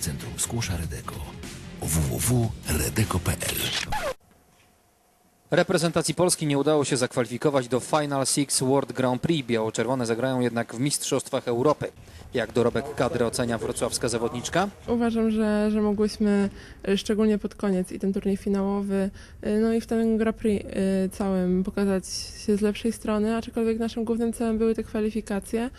Centrum Skłosza Redeko www.redeko.pl Reprezentacji Polski nie udało się zakwalifikować do Final Six World Grand Prix. Biało-czerwone zagrają jednak w Mistrzostwach Europy. Jak dorobek kadry ocenia wrocławska zawodniczka? Uważam, że, że mogłyśmy e, szczególnie pod koniec i ten turniej finałowy, e, no i w tym Grand Prix e, całym pokazać się z lepszej strony, aczkolwiek naszym głównym celem były te kwalifikacje.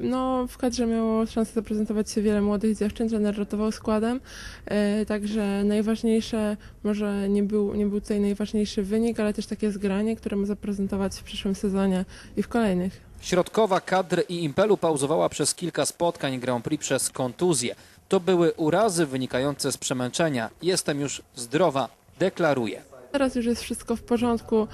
No, w kadrze miało szansę zaprezentować się wiele młodych dziewczyn, trener rotował składem, e, także najważniejsze, może nie był, nie był tutaj najważniejszy wynik, ale też takie zgranie, które ma zaprezentować w przyszłym sezonie i w kolejnych. Środkowa kadr i Impelu pauzowała przez kilka spotkań Grand Prix przez kontuzję. To były urazy wynikające z przemęczenia. Jestem już zdrowa, deklaruje. Teraz już jest wszystko w porządku.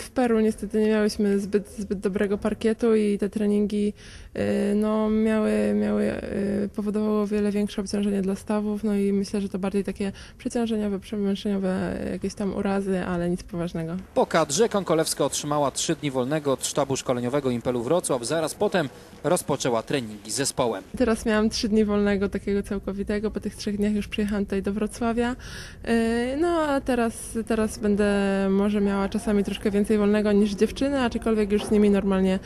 W Peru niestety nie miałyśmy zbyt, zbyt dobrego parkietu i te treningi y, no, miały, miały, y, powodowało wiele większe obciążenie dla stawów, no i myślę, że to bardziej takie przeciążeniowe, przemęczeniowe jakieś tam urazy, ale nic poważnego. Po kadrze Konkolewska otrzymała trzy dni wolnego od sztabu szkoleniowego Impelu Wrocław. Zaraz potem rozpoczęła treningi z zespołem. Teraz miałam trzy dni wolnego, takiego całkowitego. Po tych trzech dniach już przyjechałam tutaj do Wrocławia. Yy, No a teraz, teraz będę może miała czasami troszkę więcej wolnego niż dziewczyny, aczkolwiek już z nimi normalnie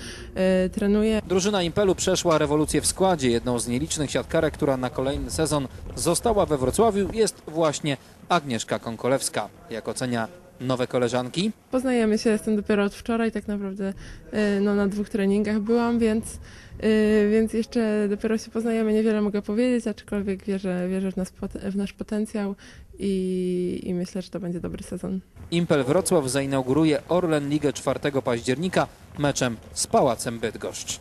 yy, trenuję. Drużyna Impelu przeszła rewolucję w składzie. Jedną z nielicznych siatkarek, która na kolejny sezon została we Wrocławiu jest właśnie Agnieszka Konkolewska. Jak ocenia nowe koleżanki? Poznajemy się, jestem dopiero od wczoraj, tak naprawdę yy, no, na dwóch treningach byłam, więc, yy, więc jeszcze dopiero się poznajemy. Niewiele mogę powiedzieć, aczkolwiek wierzę, wierzę w, nas, w nasz potencjał i, i myślę, że to będzie dobry sezon. Impel Wrocław zainauguruje Orlen Ligę 4 października meczem z Pałacem Bydgoszcz.